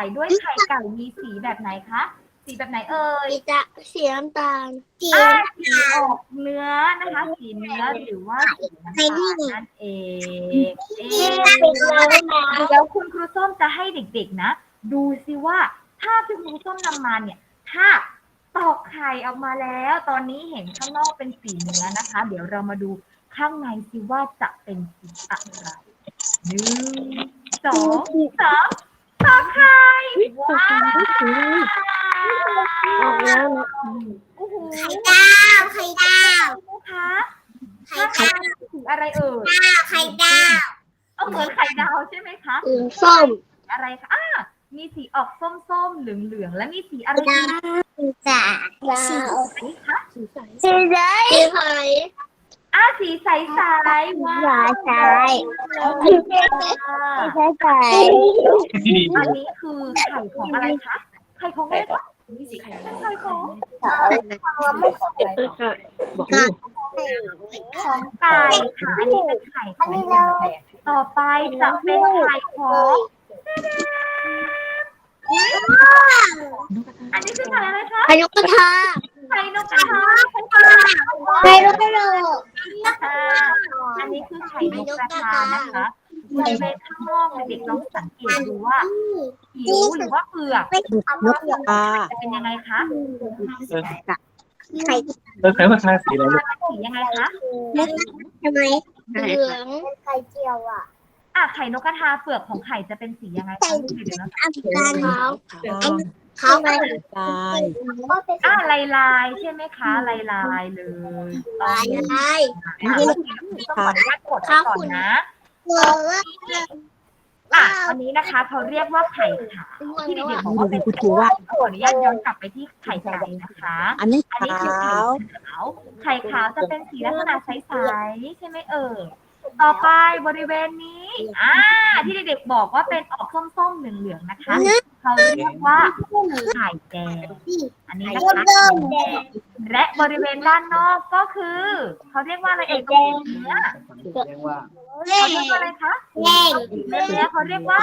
ข่ด้วยไข่ไก่มีสีแบบไหนคะ สีแบบไหนเอ่ยสีจะสีน้ำตาลสีอ่าสีออกเนื้อนะคะ สีเนื้อหรือว่าสีน้ำตาลนั่นเองเอ๊ะเดี๋ยวคุณครูส้มจะให้เด็กๆนะ ดูสิว่าถ้าที่ครูส้มนำมาเนี่ย ถ้าตอกไข่ออกมาแล้ว ตอนนี้เห็นข้างนอกเป็นสีเนื้อนะคะ เดี๋ยวเรามาดูข้างในสิว่าจะเป็นสีอะไรหนึ่งสองสาม ตอกไข่ว้าวออกแล้วนะโอ้โหไข่ดาวไข่ดาวนะคะไข่ข้างดาในสีอะไรเอ่ยวไข่ดาวเอาเหมือนไข่ดาวใช่ไหมคะสีส้มอะไรคะอ่ามีสีออกส้มๆเหลืองๆและมีสีอะไรอีกสีจ่าสีสีคะสีใสสีใส สีใสอ่าสีใสๆว้าวใสเลยค่ะใสใสอันนี้คือไข่ของอะไรคะไข่ของอะไรคะไข่ของบอกลูกของไก่ค่ะอันนี้เป็นไข่ของต่อไปจะเป็นไข่ของอันนี้คือไข่อะไรคะไข่นกกระทา ไข่นกกระทาไข่นกกระโดดค่ะอันนี้คือไข่นกกระทานะคะบริเวณข้างนอกเนี่ยเด็กลองสังเกตดูว่าผิวหรือว่าเปลือกนกกระทาจะเป็นยังไงคะไข่เออไข่นกกระทาสีอะไรลูกเป็นสียังไงคะทำไมเหลืองไข่เจียวอะอะไข่นกกระทาเปลือกของไข่จะเป็นสียังไงคะเดี๋ยวนะอันกันขาว ขาวขาวไปลายอะลายลายๆใช่ไหมคะลายลายๆเลยตอนนี้ลายอะต้องขออนุญาตกดไว้ก่อนนะหัวว่าอะอันนี้นะคะเขาเรียกว่าไข่ขาวที่เด็กๆบอกว่าเป็นไข่ขาวขออนุญาตย้อนกลับไปที่ไข่ไก่นะคะ อันนี้อันนี้ขาคือไข่วขาวไข่ขาวจะเป็นสีลักษณะใสๆใช่ไหมเอ่ย ต่อไปบริเวณนี้อ่าที่เด็กๆบอกว่าเป็นออกส้มๆเหลืองๆนะคะเขาเรียกว่าไข่แดงอันนี้นะคะไข่แดงและบริเวณด้านนอกก็คือเขาเรียกว่าอะไรเอ่ยตรงเนื้อเรียกว่าเขาเรียกว่าอะไรคะแดงเนื้อเขาเรียกว่า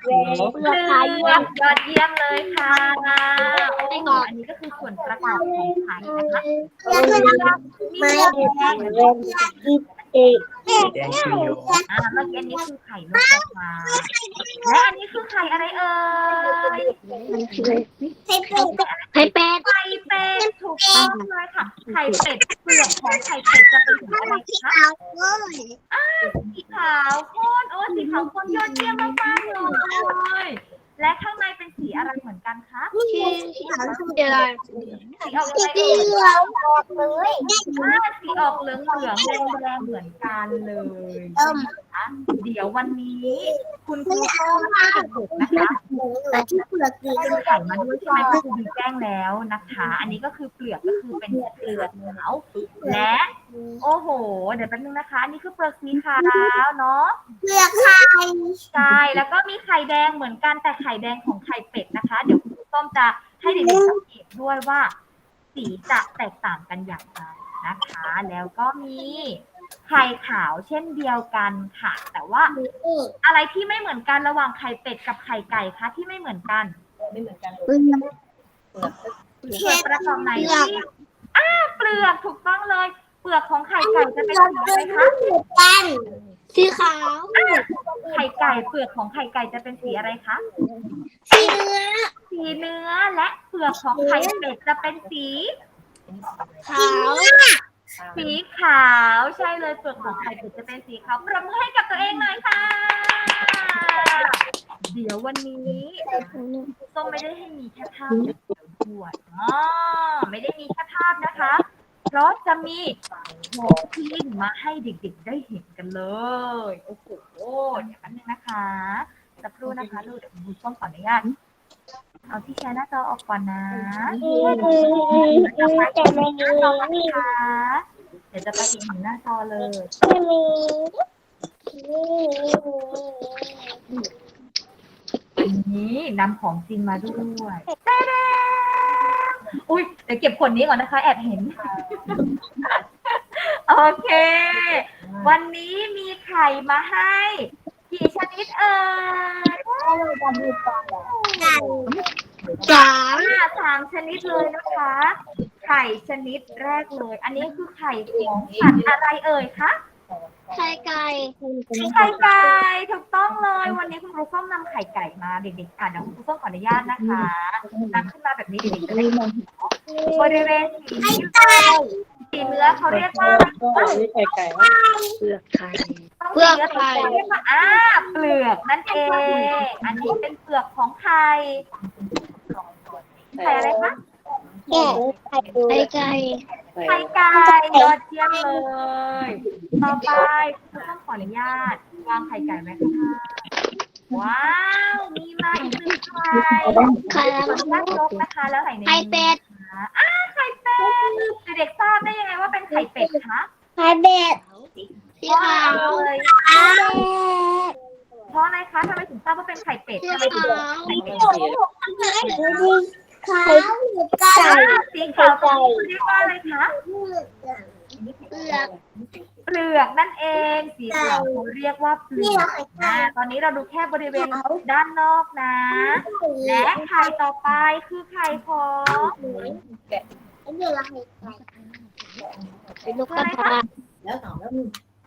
เปลืเปลือกไข่อกยอดเยี่ยมเลยค่ะโอ้โหอันนี้ก็คือส่วนประกอบของไข่นะคะมีแดง สีแดงเขียวอ่าเมื่อกี้อันนี้คือไข่นกกระทาและอันนี้คือไข่อะไรเอ่ยไข่เป็ดไข่เป็ดไข่เป็ดถูกต้องเลยค่ะ ไข่เป็ดเปลือกของไข่เป็ดจะเป็นสีอะไรคะสีขาวโค้นโอ้สีขาวโค้นยอดเยี่ยมมากๆเลย และข้างในเป็นสีอะไรเหมือนกันคะชื่อขาวชื่อเดือนสีออกสีอะไรเหลืเอ่ยองเลยอ่าสีออกเหลืองเหลืองแดงแดงๆเหมือนกันเลยนะคะเดี๋ยววันนี้ คุณครูก็ให้เด็กๆนะคะที่เปลือกดีให้ไข่มาด้วยใช่ไหมคุณครูดีแจ้งแล้วนะคะ อันนี้ก็คือเปลือกก็คือเป็นเปลือกขาวและ โอ้โห เดี๋ยวแป๊บนึงนะคะอันนี่คือเปลือกสีขาวเนาะเปลือกไข่ใช่แล้วก็มีไข่แดงเหมือนกันแต่ไข่แดงของไข่เป็ดนะคะ เดี๋ยวคุณส้มจะให้เด็กๆสังเกตด้วยว่า สีจะแตกต่างกันอย่างไรนะคะ แล้วก็มี ไข่ขาวเช่นเดียวกันค่ะ แต่ว่าอะไรที่ไม่เหมือนกันระหว่างไข่เป็ดกับไข่ไก่คะที่ไม่เหมือนกันเปลือกส่วนประกอบไหนที่อ้าเปลือกถูกต้องเลย เปลือกของไข่ไก่จะเป็นสีอะไรคะกันสีขาวไข่ไก่เปลือกของไข่ไก่จะเป็นสีอะไรคะสีเนื้อสีเนื้อและเปลือกของไข่เป็ดจะเป็นสีขาว สีขาวใช่เลยเปลือกของไข่เป็ดจะเป็นสีขาวประมือให้กับตัวเองหน่อยค่ะ เดี๋ยววันนี้ส้มไม่ได้ให้มีแค่ภาพอย่างเดียวด้วยอ๋อไม่ได้มีแค่ภาพนะคะเพราะจะมีโมพินมาให้เด็กๆได้เห็นกันเลย โอ้โหเดี๋ยวแป๊บนึงนะคะสักครู่นะคะลูกเดี๋ยวคุณส้มขออนุญาต เอาที่แชร์หน้าจอออกก่อนนะแต่ไม่มีหน้าจอก่อนนะคะเดี๋ยวจะไปอีกหนึ่งหน้าจอเลยไม่มีนี้นำของจริงมาด้วยแต้ๆอุ้ยเดี๋ยวเก็บขวดนี้ก่อนนะคะ แอบเห็น โอเค วันนี้มีไข่มาให้ กี่ชนิดเอ่ยสามอ่าสามชนิดเลยนะคะ ไข่ชนิดแรกเลย อันนี้คือไข่ของสัตว์อะไรเอ่ยคะ ไข่ไก่ไข่ไก่ถูกต้องเลย วันนี้คุณครูส้มนำไข่ไก่มาเด็กๆอ่านเดี๋ยวคุณครูส้มขออนุญาตนะคะนำขึ้นมาแบบนี้เด็กๆจะได้มองเห็นเนาะบริเวณสี สีเนื้อเขาเรียกว่าอะไรนี่ไข่ไก่เปลือกไข่เปลือกไข่เรียกว่าอ่าเปลือกนั่นเอง อันนี้เป็นเปลือกของไข่ไข่อะไรคะแก่ไข่ไก่ไข่ไก่ยอดเยี่ยมเลยต่อไปคุณต้องขออนุญาตวางไข่ไก่ไว้ข้างหน้าว้าวมีมาอีกหนึ่งไข่ไข่ขออนุญาตยกนะคะแล้วใส่ในไข่เป็ดนะคะอ่าไข่ เป็ดเด็กๆทราบได้ยังไงว่าเป็นไข่เป็ดคะไข่เป็ดสีเพราะขาวอะไรเลยเพราะอะไรคะทำไมถึงทราบว่าเป็นไข่เป็ดสีทำไมถึงขาวไข่เป็ดไข่ไก่อ่าสีขาวตัวนี้เรียกว่าอะไรคะเปลือกเปลือกนั่นเองสีเหลืองเขาเรียกว่าเปลือกอ่าตอนนี้เราดูแค่บริเวณด้านนอกนะ และไข่ต่อไปคือไข่ของ เป็นลูกกระทา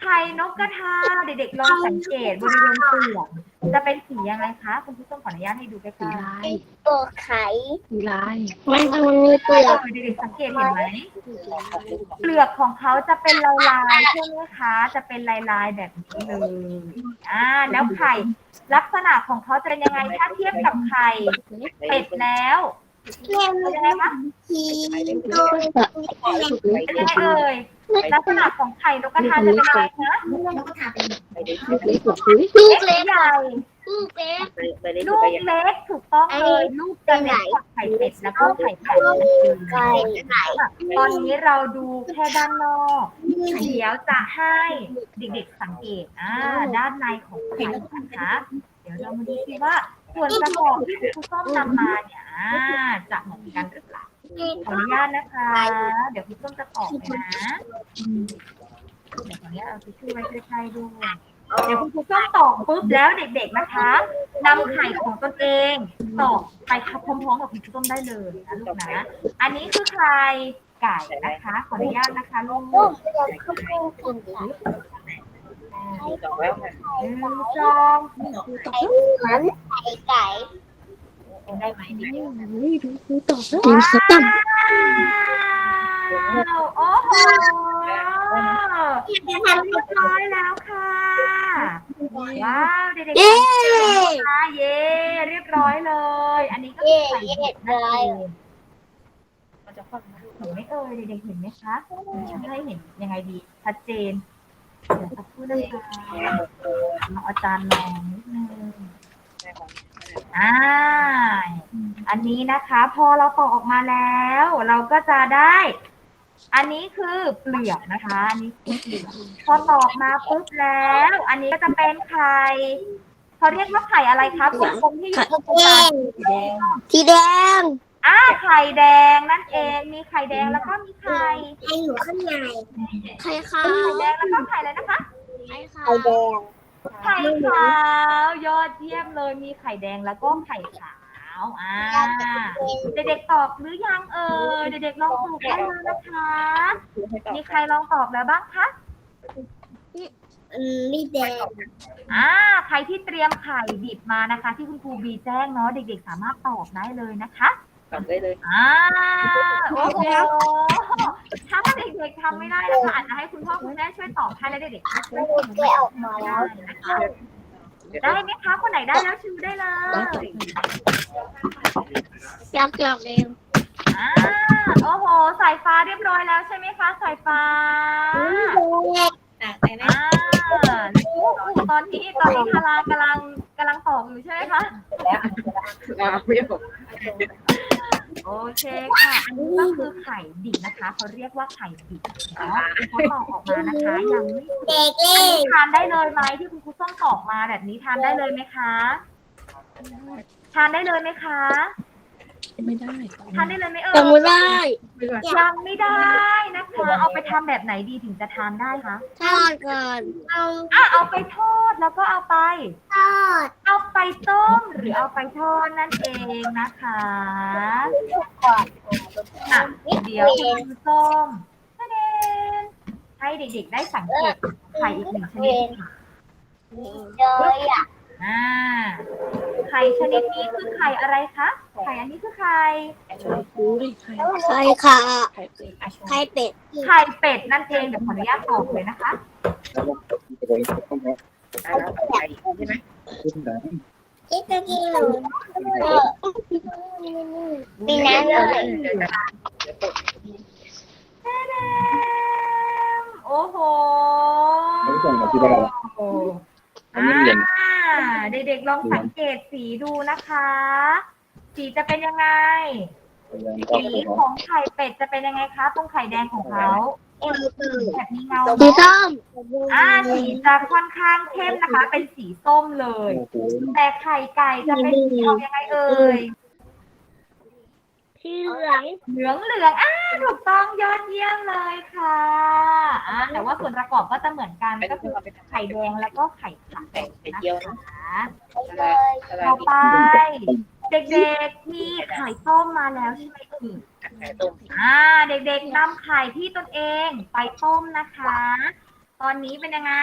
ไข่นกกระทาเด็กๆลองสังเกตบริเวณเปลือกจะเป็นสียังไงคะคุณผู้ชมขออนุญาตให้ดูใกล้สีๆลายตัวไข่สีลายมันมันมีเปลือกเด็กๆสังเกตเห็นไหมเปลือกของเขาจะเป็นลายๆใช่ไหมคะจะเป็นลายๆแบบนี้เลยอ่าแล้วไข่ลักษณะของเขาจะเป็นยังไงถ้าเทียบกับไข่เป็ดแล้ว เป็นยังไงคะเป็นยังไงเอ่ยลักษณะของไข่นกกระทาจะเป็นยังไงคะเล็กหรอลูกเล็กใหญ่ลูกเล็กลูกเล็กถูกต้องเลยลูกจะเล็กกว่าไข่เป็ดแล้วก็ไข่ไก่ไก่ไก่ตอนนี้เราดูแค่ด้านนอกเดี๋ยวจะให้เด็กๆสังเกตอ่าด้านในของไข่นะคะ เดี๋ยวเรามาดูซิว่าส่วนประกอบที่ครูส้มนำมาเนี่ย อ่าจะเหมือนกันหรือเปล่าขออนุญาตนะคะ เดี๋ยวครูส้มจะตอบนะเดี๋ยวขออนุญาตเอาทิชชู่ไว้ใกล้ๆด้วยเดี๋ยวคุณครูส้มตอบปุ๊บแล้วเด็ก ๆนะคะนำไข่ของตนเองตอกไปพร้อมๆกับคุณครูส้มได้เลยนะลูกนะ อันนี้คือไข่ไก่นะคะ ขออนุญาตนะคะลูกลูกเล็กเขาเป็นคนไข่หนึ่งสองเหมือนไข่ไก่ ได้ไหมนี่ดูต่อว้าวโอ้โหเรียบร้อยแล้วค่ะว้าวเด็กๆเย้ค่ะเย้เรียบร้อยเลย อันนี้ก็คือไข่เด็กนั่นเองเห็นไหมเอ่ยเด็กๆเห็นไหมคะจะให้เห็นยังไงดีชัดเจนเดี๋ยวสักครู่นะคะเอาอาจารย์ลองนิดนึง อ่า อันนี้นะคะ พอเราตอกออกมาแล้ว เราก็จะได้ อันนี้คือเปลือกนะคะ อันนี้คือเปลือกพอตอกมาปุ๊บแล้ว อันนี้ก็จะเป็นไข่เขาเรียกว่าไข่อะไรครับกลมๆที่อยู่ตรงกลางสีแดงสีแดงอ่าไข่แดงนั่นเอง มีไข่แดงแล้วก็มีไข่ไข่อยู่ข้างในไข่ขาไข่วแดงแล้วก็ไข่อะไรนะคะไข่ขาวแดง ไข่ขาว ยอดเยี่ยมเลยมีไข่แดงแล้วก็ไข่ขาวอ่าเด็กๆตอบหรือยังเอ่ยเด็กๆลองตอบได้เลยนะคะ มีใครลองตอบแล้วบ้างคะอืมนี่แดงอ่าใครที่เตรียมไข่ดิบมานะคะ ที่คุณครูบีแจ้งเนาะเด็กๆสามารถตอบได้เลยนะคะ ทำได้เลย อ่าโอ้โหถ้าเด็กๆทำไม่ได้นะคะอาจจะให้คุณพ่อคุณแม่ช่วยตอบให้แล้วเด็กๆช่วยไม่ตอบแกะออกมาแล้วนะคะได้ไหมคะคนไหนได้แล้วชูได้เลยอยากอยากเองอ่าโอ้โห สายฟ้าเรียบร้อยแล้วใช่ไหมคะสายฟ้าอ่าอู้อู้ตอนนี้ตอนนี้ทารากำลังกำลังตอบอยู่ใช่ไหมคะมาไม่ออก โอเคค่ะ อันนี้ก็คือไข่ดิบนะคะเขาเรียกว่าไข่ดิบเนาะเขาตอกออกมานะคะ ยังไม่สุกเด็กเล่อันนนี้ทานได้เลยไหมที่คุณครูส้มตอกมาแบบนี้ทานได้เลยไหมคะ ทานได้เลยไหมคะ ไม่ได้ทานได้เลยไหมเอ่ยจำไม่ได้ยังไม่ได้นะคะเอาไปทำแบบไหนดีถึงจะทานได้คะทอดก่อนเอาอะเอาไปทอดแล้วก็เอาไปทอดเอาไปต้มหรือเอาไปทอดนั่นเองนะคะอะเดี๋ยวคุณส้มทะเดนให้เด็กๆได้สังเกตไข่อีกหนึ่งชนิดค่ะเลยอะ อ่าไข่ชนิดนี้คือไข่อะไรคะไข่อันนี้คือไข่รู้ดิใครไข่ค่ะใครเป็นไข่เป็ดไข่เป็ดนั่นเองเดี๋ยวขออนุญาตตอบเลยนะคะจิ๊กกะกี้หนูมีน้ำเลยโอ้โหไม่ส่งมาที่บ้านอันนี้เรียนอ่า เด็กๆลองสังเกตสีดูนะคะ สีจะเป็นยังไง สีของไข่เป็ดจะเป็นยังไงคะ ตรงไข่แดงของเขาแบบมีเงาสีส้มอ่าสีจะค่อนข้างเข้มนะคะ เป็นสีส้มเลยโอ้โหแต่ไข่ไก่จะเป็นสีออกยังไงเอ่ย สีเหลืองเหลืองเหลืองอ่าถูกต้องยอดเยี่ยมเลยค่ะอ่าแต่ว่าส่วนประกอบก็จะเหมือนกันก็คือไข่แดงแล้วก็ไข่ขาวนะคะเลยต่อไป เด็กๆมีไข่ต้มมาแล้วใช่ไหมเอ่ยอ่า เด็กๆนำไข่ที่ตนเองไปต้มนะคะ ตอนนี้เป็นยังไง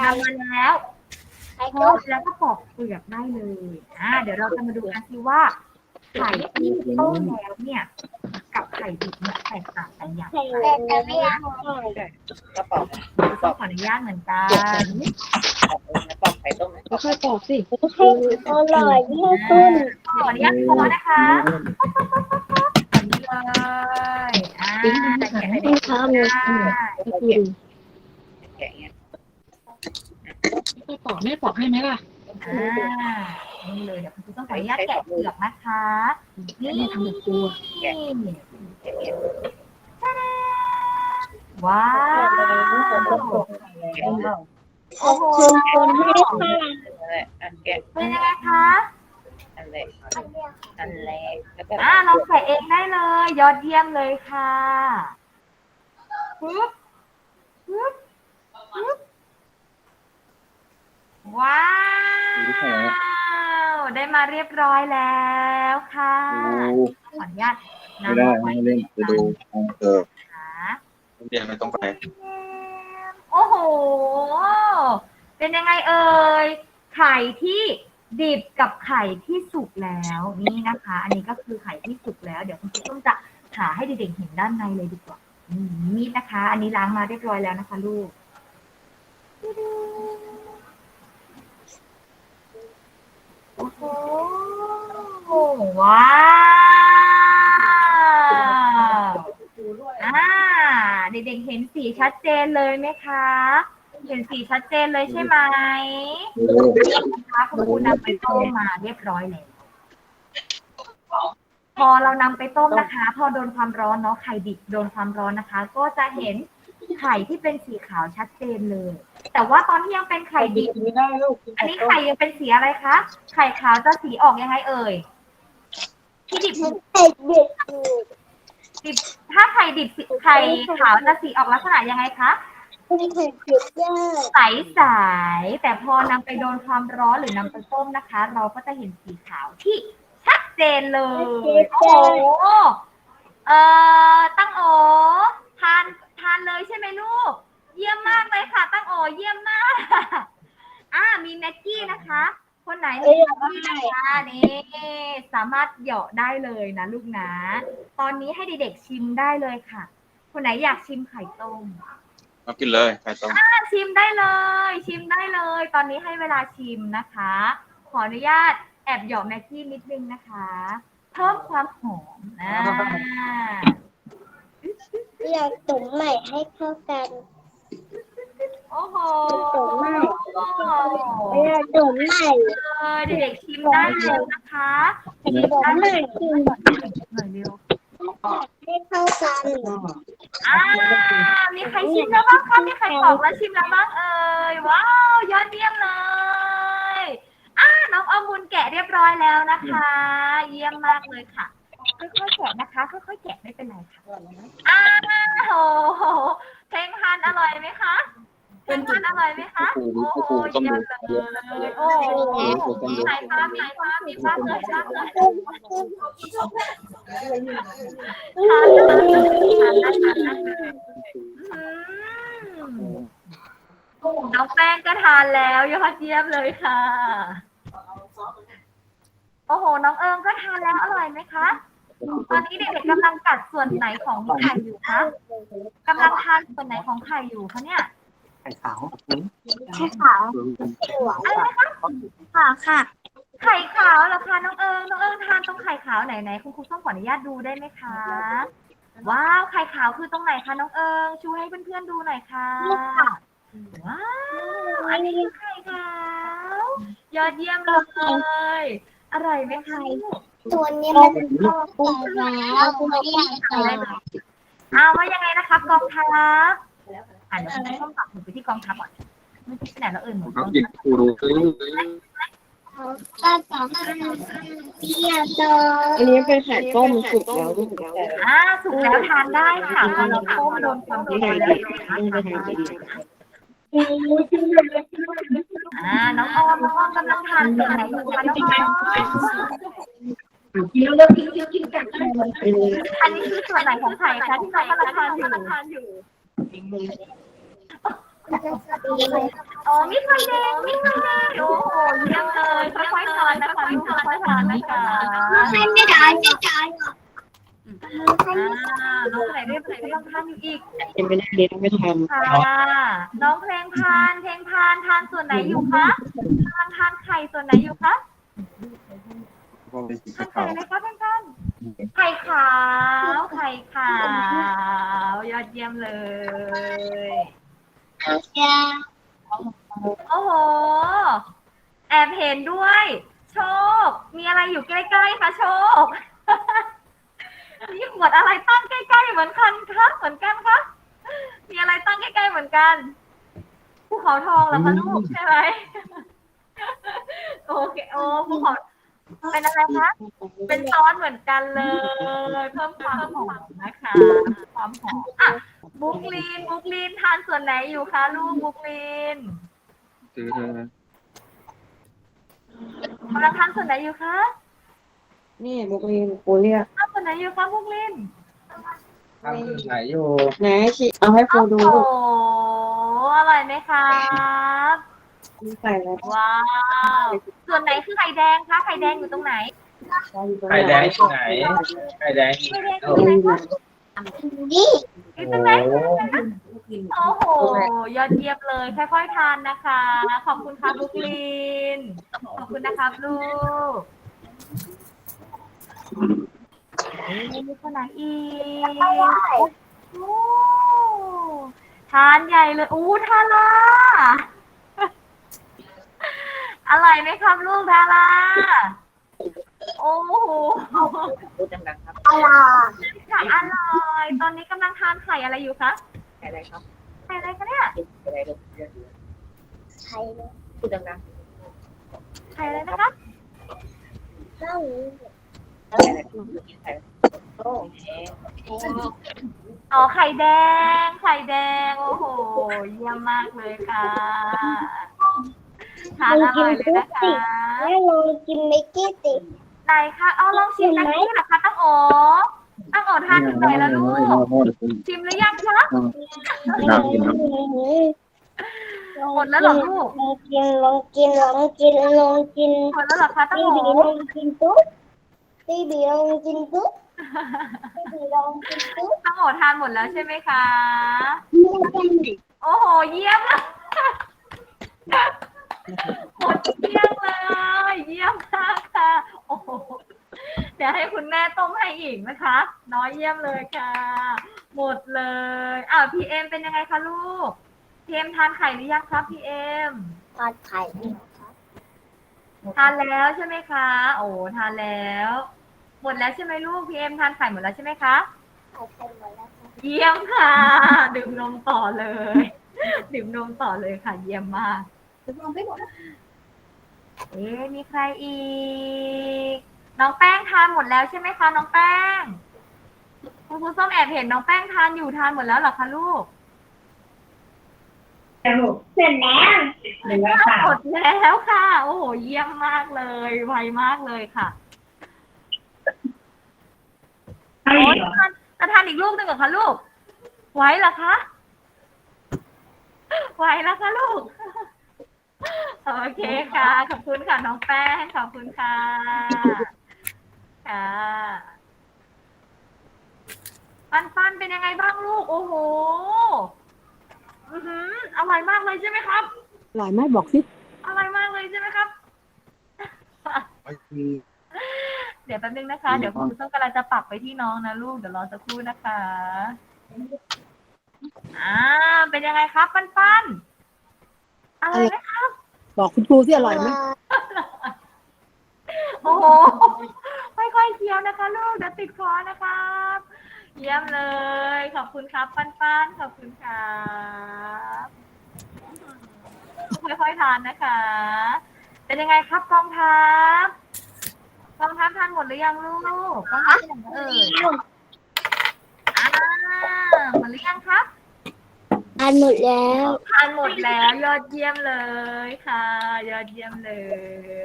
ทำมาแล้วไข่ทต้อมดแล้วก็ปอกเปลือกได้เลย อ่า เดี๋ยวเราจะมาดูกันสิว่า ไข่ที่ต้มแล้วเนี่ย กับไข่ดิบเนี่ยแตกต่างกันอย่างไรแต่จะไม่ยังกระป๋องต้องขออนุญาตเหมือนกันกระป๋องไข่ต้มค่อยๆปอกสิอร่อยที่สุดขออนุญาตพอนะคะแบบนี้เลยอ่าแต่แกะให้เด็กๆได้ก็คือดูแกะเงี้ยค่อยๆปอกแม่ปอกให้ไหมล่ะ อ่านี่เลยเดี๋ยวคุณครูต้องขออนุญาตแกะเปลือกนะคะนี่ทำแบบตัวว้าวโอ้โหคนให้ค่ะอันแกะเป็นยังไงคะอันแรกอันแรกแล้วก็อ่าลองใส่เองได้เลย ยอดเยี่ยมเลยค่ะปึ๊บปึ๊บปึ๊บ ว้าว ได้มาเรียบร้อยแล้วค่ะ ขออนุญาตไม่ได้ไม่เล่นไปดูเออนะคะเรียนไม่ต้องไป โอ้โห เป็นยังไงเอ่ย ไข่ที่ดิบกับไข่ที่สุกแล้วนี่นะคะ อันนี้ก็คือไข่ที่สุกแล้ว เดี๋ยวคุณครูต้องจะหาให้เด็กๆเห็นด้านในเลยดีกว่าอืมนี่นะคะ อันนี้ล้างมาเรียบร้อยแล้วนะคะ ลูก โอ้โหว้าวอ่าเด็กๆเห็นสีชัดเจนเลยไหมคะ เห็นสีชัดเจนเลยใช่ไหมคะคุณครูนำไปต้มมาเรียบร้อยแล้วพอเรานำไปต้มนะคะ พอโดนความร้อนเนาะไข่ดิบโดนความร้อนนะคะ ก็จะเห็น ไข่ที่เป็นสีขาวชัดเจนเลย แต่ว่าตอนที่ยังเป็นไข่ดิบไม่ได้ลูกอันนี้ไข่ยังเป็นสีอะไรคะ ไข่ขาวจะสีออกยังไงเอ่ยที่ดิบไข่เด็กดิบถ้าไข่ดิบสีไข่ขาวจะสีออกลักษณะยังไงคะไข่เด็กเยอะใสๆแต่พอนำไปโดนความร้อนหรือนำไปต้มนะคะ เราก็จะเห็นสีขาวที่ชัดเจนเลยโอ้โหเอ่อตั้งโอทานทานเลยใช่ไหมลูก เยี่ยมมากเลยค่ะ ตั้งโอเยี่ยมมาก อ่ามีแม็กกี้นะคะ คนไหนมีแม็กกี้นะคะนี่สามารถเหยาะได้เลยนะลูกนะ ตอนนี้ให้เด็กๆชิมได้เลยค่ะ คนไหนอยากชิมไข่ต้มมากินเลยไข่ต้มชิมได้เลย ชิมได้เลย ตอนนี้ให้เวลาชิมนะคะ ขออนุญาตแอบหยอกแม็กกี้นิดนึงนะคะ เพิ่มความหอมนะ อยากตุ๋นใหม่ให้เข้ากันโอ้โหอยากตุ๋นใหม่เลยเด็กๆชิมได้เลยนะคะชิมตุ๋นได้ใหเลม่ยคือหน่อยเร็วให้เข้ากันอ่ามีใครชิมแล้วบ้างคะมีใครตอบแล้วชิมแล้วบ้างเอ่ยว้าวยอดเยี่ยมเลยอ่าน้องออมบุญแกะเรียบร้อยแล้วนะคะ เยี่ยมมากเลยค่ะ ค่อยๆแกะนะคะ ค่อยๆแกะไม่เป็นไรค่ะอ้าวโอ้โหเพลงพันธุ์อร่อยไหมคะเพลงพันธุ์อร่อยไหมคะครูโอ้ครูโหครูต้องเยี่ยดูมเลยโอ้โหมีไหนคะมีไหนคะมีภาพเลยภาพเลยทานได้ทานได้ทานได้อืมน้องแป้งก็ทานแล้วยอดเยี่ยมเลยค่ะโอ้โห น้องเอิงก็ทานแล้วอร่อยไหมคะ ตอนนี้เด็กๆกำลังกัดส่วนไหนของไข่อยู่คะกำลังทานส่วนไหนของไข่อยู่คะเนี่ยไข่ขาวแค่ขาวขาวค่ะ ไข่ขาวเหรอคะน้องเอิงน้องเอิงทานตรงไข่ขาวไหนไหนคุณครูต้องขออนุญาตดูได้ไหมคะว้าวไข่ขาวคือตรงไหนคะน้องเอิงชูให้เพื่อนๆดูหน่อยค่ะว้าวอันนี้คือไข่ขาว ยอดเยี่ยมเลยอร่อยไหมคะลูก ตัวนี้มันออกแล้วไม่อยากขายอ้าวว่ายังไงนะครับกองทัพอ่านเดี๋ยวคุณต้องปรับหนูไปที่กองทัพก่อนเมื่อกี้ที่ไหนเราเอ่ยหนูกเขาองหยิบทัพครูดูซื้อก็สองเปียโตอันนี้เป็นไข่ต้มสุกแล้วลูกอ่าสุกแล้วทานได้ค่ะพอเราต้มโดนความร้อนแล้วนะคะทานได้อ่า น้องออมน้องออมกำลังทานส่วนไหนอยู่คะน้องออม อันนี้คือส่วนไหนของไข่คะที่น้องกำลังทานอยู่อ๋อมีไข่แดงมีไข่แดงโอ้โหเยี่ยมเลยค่อยๆทานนะคะลูกค่อยๆทานนะคะไม่ไม่ได้ไม่ได้อ่าน้องไหนเรียบไหนกำลังทานอยู่อีกยังไม่ได้เรียนไม่ทค่ะน้องเพลงพานเพลงพานทานส่วนไหนอยู่คะกำลังทานไข่ส่วนไหนอยู่คะ พอไปสีทานขาไข่วอะไรคะเพื่อนๆไข่ขาว ไข่ขาว ยอดเยี่ยมเลย โอ้โห แอบเห็นด้วย โชค มีอะไรอยู่ใกล้ๆคะโชค มีขวดอะไรตั้งใกล้ๆเหมือนกันคะเหมือนกันคะมีอะไรตั้งใกล้ๆเหมือนกันภูเขาทองเหรอคะลูกใช่ไหม โอเค โอ้ภูเขา เป็นอะไรคะ เป็นซอสเหมือนกันเลย เพิ่มความหอมนะคะความหอมอะบุกลีนบุกลีนทานส่วนไหนอยู่คะลูกบุกลีนซื้อกำลังทานส่วนไหนอยู่คะำนี่บุกรีนปูเรียกทานส่วนไหนอยู่คะบุกลินทำไหนอยู่ไหนชิเอาให้ปูดูโอ้ลูกโหอร่อยไหมครับมีใส่แล้วว้าว ส่วนไหนคือไข่แดงคะไข่แดงอยู่ตรงไหนไข่แดงที่ไหนไข่แดงไข่แดงอยู่ตรงไหนคะนี่อยู่ตรงไหนโอ้โหยอดเยี่ยมเลยค่อยๆทานนะคะ ขอบคุณครับบุกลินขอบคุณนะครับลูกเอ๊ะมีคนไหนอีกโอ้ทานใหญ่เลยอู้ทารา อร่อยไหมครับลูกทาราโอ้โหพูดดังๆครับอร่อยไข่อร่อย ตอนนี้กำลังทานไข่อะไรอยู่คะไข่อะไรครับไข่อะไรคะเนี่ยไข่อะไรลูกไข่พูดดังไข่อะไรนะคะข้าวๆไข่อะไรไข่โอ้แหอ๋อไข่แดง ไข่แดง โอ้โห เยี่ยมมากเลยค่ะ ทานอร่อยเลยนะคะ แล้วลองกินเมกกี้ติไหนคะเอาลองชิมนะนี่เหรอคะตั้งโอตั้งโอทานถึงไหนแล้วลูก ชิมหรือยังคะน่ากินนะหมดแล้วเหรอลูกลองกินลองกินลองกินลองกินหมดแล้วเหรอคะตั้งบีโอบีลองกินตุ๊บบีบีลองกินตุ๊บบีบีลองกินตุ๊บตั้งโอทานหมดแล้วใช่ไหมคะไม่เป็นดิโอ้โหเยี่ยมเลย หมดเยี่ยมเลย เยี่ยมมากค่ะ โอ้โหเดี๋ยวให้คุณแม่ต้มให้อีกนะคะ น้อยเยี่ยมเลยค่ะ หมดเลยอ้าวพีเอ็มเป็นยังไงคะลูกพีเอ็มทานไข่หรือยังครับพีเอ็มทอดไข่ทานแล้วใช่ไหมคะ โอ้ทานแล้ว หมดแล้วใช่ไหมลูกพีเอ็มทานไข่หมดแล้วใช่ไหมคะไข่ไข่หมดแล้วค่ะเยี่ยมค่ะ ดื่มนมต่อเลย ดื่มนมต่อเลยค่ะ เยี่ยมมาก เอ๊ะมีใครอีก น้องแป้งทานหมดแล้วใช่ไหมคะน้องแป้ง คุณครูส้มแอบเห็นน้องแป้งทานอยู่ทานหมดแล้วเหรอคะลูกเสร็จแล้วหนึ่งแล้วค่ะหมดแล้วค่ะ โอ้โห เยี่ยมมากเลย ไวมากเลยค่ะโอ้ยทานจะทานอีกลูกหนึ่งเหรอคะลูก ไหวเหรอคะ ไหวแล้วคะลูก โอเคค่ะ ขอบคุณค่ะน้องแป้ง ขอบคุณค่ะ ค่ะปันปันเป็นยังไงบ้างลูก โอ้โห อือหืออร่อยมากเลยใช่ไหมครับอร่อยไหมบอกสิอร่อยมากเลยใช่ไหมครับเดี๋ยวแป๊บนึงนะคะ เดี๋ยวคุณผู้ชมกำลังจะปักไปที่น้องนะลูก เดี๋ยวรอสักครู่นะคะ อ่า เป็นยังไงครับ ปันปันอะไรไหมคะ บอกคุณครูสิอร่อยไหมโอ้โหค่อยๆเคี้ยวนะคะลูกเดี๋ยวติดคอนะครับ เยี่ยมเลย ขอบคุณครับปันปันขอบคุณครับค่อยๆทานนะคะ เป็นยังไงครับกองทัพกองทัพทานหมดหรือยังลูกกองทัพเป็นยังไงเอ่ยอ่าหมดหรือยังครับ ทานหมดแล้วทานหมดแล้วยอดเยี่ยมเลยค่ะ ยอดเยี่ยมเล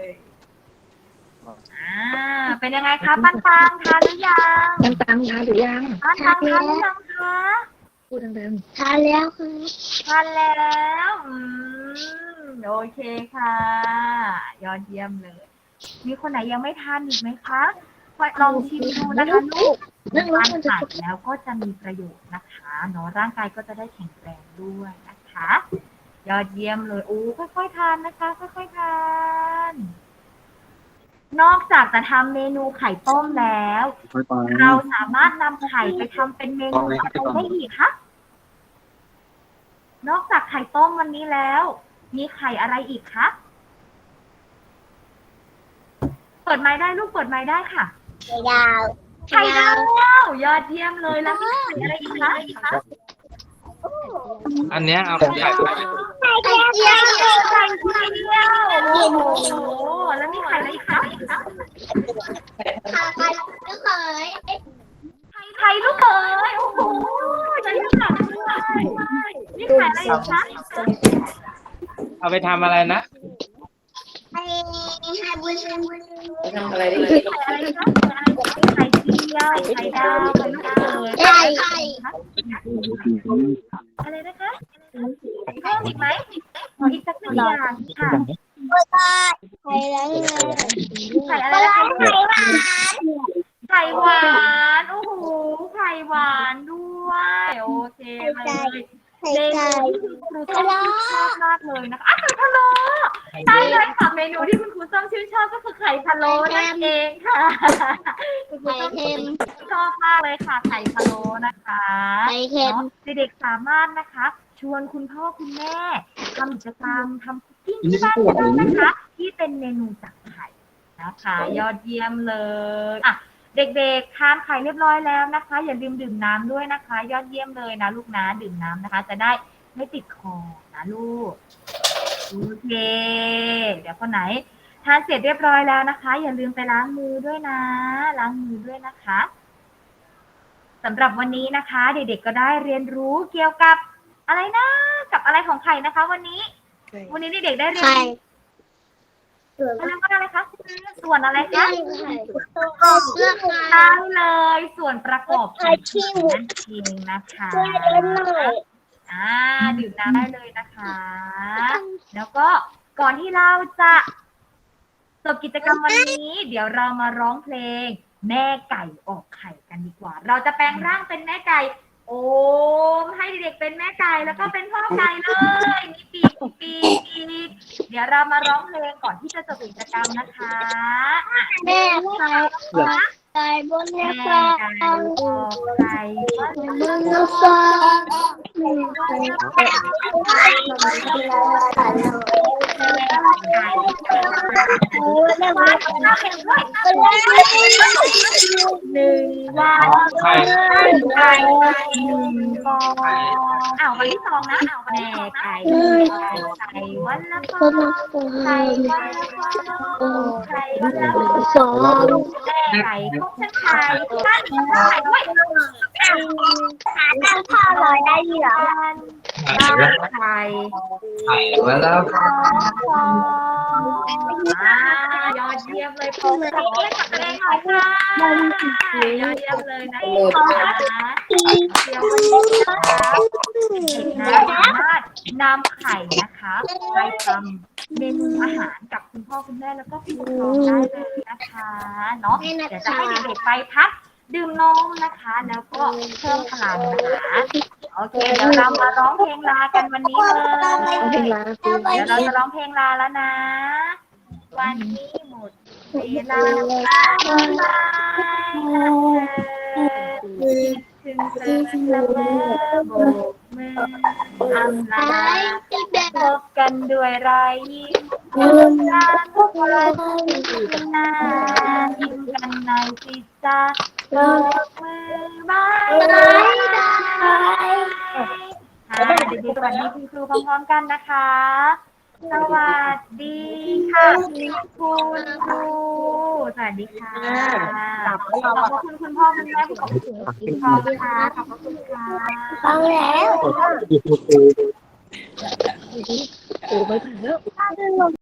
ยอ่าเป็นยังไงคะปันปังทานหรือยังตังตังทานหรือยังปันปังทานหรือยังคะพูดดังทานแล้วค่ะทานแล้วอืมโอเคค่ะ ยอดเยี่ยมเลย มีคนไหนยังไม่ทานอีกไหมคะ ลองชิมดูนะคะลูกๆนั่งรถทานมันจะผ่านแล้วก็จะมีประโยชน์นะคะเนาะร่างกายก็จะได้แข็งแรงด้วยนะคะ ยอดเยี่ยมเลยโอ้ค่อยๆทานนะคะ ค่อยๆทาน นอกจากจะทำเมนูไข่ต้มแล้ว ค่อยไปเราสามารถนำไข่ไปทำเป็นเมนูอะไรได้อีกคะนอกจากไข่ต้มวันนี้แล้ว มีไข่อะไรอีกคะเปิดไม้ได้ลูกเปิดไม้ได้ค่ะไข่ ดาว ไข่ดาวยอดเยี่ยมเลยแล้วมีไข่อะไรอีกคะอันเนี้ยเอาไปใส่ไข่เจียวไข่เจียวโอ้โหแล้วมีไข่อะไรอีกคะไข่ลูกเขยไข่ลูกเขยโอ้โหจะมีไข่อะไรมีไข่อะไรอีกคะเอาไปทำอะไรนะไข่ไข่บุญไป ทำอะไรได้ไข่อะไรคะไข่เจียวไข่ดาวไข่ลูกเขยไข่ไข่อะไรนะคะเพิ่มอีกไหมขออีกสักหนึ่งอย่างค่ะไข่ล้างงานไข่อะไรนะคะไข่หวานโอ้โหไข่หวานด้วยโอเคเลยไข่เมไก่นูที่คุณครูส้มชอบมากเลยนะคะอะไข่พะโล้ ใช่เลยค่ะเมนูที่คุณครูส้มชื่นชอบก็คือไข่พะโล้นั่นเองค่ะคุณครูไข่ส้มเค็มชอบมากเลยค่ะไข่พะโล้นะคะไข่เค็มเนาะเด็กๆสามารถนะคะ ชวนคุณพ่อคุณแม่ทำกิจกรรมทำคุกกิ้งที่บ้านได้นะคะ ที่เป็นเมนูจากไข่นะคะ ยอดเยี่ยมเลยอะเด็กๆทานไข่เรียบร้อยแล้วนะคะ อย่าลืมดื่มน้ำด้วยนะคะ ยอดเยี่ยมเลยนะลูกนะดื่มน้ำนะคะ จะได้ไม่ติดคอนะลูก โอเค เดี๋ยวคนไหนทานเสร็จเรียบร้อยแล้วนะคะ อย่าลืมไปล้างมือด้วยนะ ล้างมือด้วยนะคะสำหรับวันนี้นะคะ เด็กๆก็ได้เรียนรู้เกี่ยวกับอะไรนะ กับอะไรของไข่นะคะ วันนี้ วันนี้เด็กๆได้เรียนไข่รู้เขาเรียกว่าอะไรคะส่วนอะไรคะไข่ตัวเลือกไข่ใช่เลย ส่วนประกอบของไข่นั่นเองนะคะช่วยเล่นหน่ อยอ่าดื่มน้ำได้เลยนะคะ แล้วก็ก่อนที่เราจะจบกิจกรรมวันนี้ เดี๋ยวเรามาร้องเพลง แม่ไก่ออกไข่กันดีกว่า เราจะแปลงร่างเป็นแม่ไก่ โอมให้เด็กๆเป็นแม่ไก่แล้วก็เป็นพ่อไก่เลยมีปีกมีปีกอีกเดี๋ยวเรามาร้องเพลงก่อนที่จะจบกิจกรรมนะคะอะแม่ไข่ ไก่บนแม่ฟ้าไก่ออกไข่บนฟ้าโอ้ยแม่ว่าแม่ไก่เป็นหนึ่งวันไข่ไก่หนึ่งฟองอ้าววันที่สองนะอ้าวแม่ไก่ไก่วันละฟองไข่วันละฟองไข่วันละฟองสองแม่ไก่ของฉันไข่ท่านไข่ด้วยหาตั้งพ่อเลอยได้เหรอบ้านไข่ไข่มาแล้วฟองอ่ายอดเยี่ยมเลยผมกับเพื่อนกับตัวเองหน่อยค่ะยอดเยี่ยมเลยนะคะเดี๋ยวนนี้นะคะเด็กนะสามารถนำไข่นะคะไปทำเมนูอาหารกับคุณพ่อคุณแม่แล้วก็ผู้ปกครองได้เลยนะคะเนาะเดี๋ยวจะให้เด็กๆไปพักดื่มนมนะคะ แล้วก็เพิ่มพลังนะคะโอเคเดี๋ยวเรามาร้องเพลงลากันวันนี้เลยเพลงลาเดี๋ยวเราจะร้องเพลงลาแล้วนะ วันนี้หมดเวลาบายถึงเธอเสมอโบก มืออำลาพบกันด้วยรอยยิ้มกันทุกวันหน้ายิ้มกันในอยสิจ้าโบกมือบายบายค่ะเด็กๆสวัสดีคุณครูพร้อมๆกันนะคะ สวัสดีค่ะคุณครูสวัสดีค่ะขอบพระคุณคุณพ่อคุณแม่ผู้ปกครองคุณพ่อค่ะขอบพระคุณค่ะฟังแล้วโอ้ไม่ผ่านแล้ว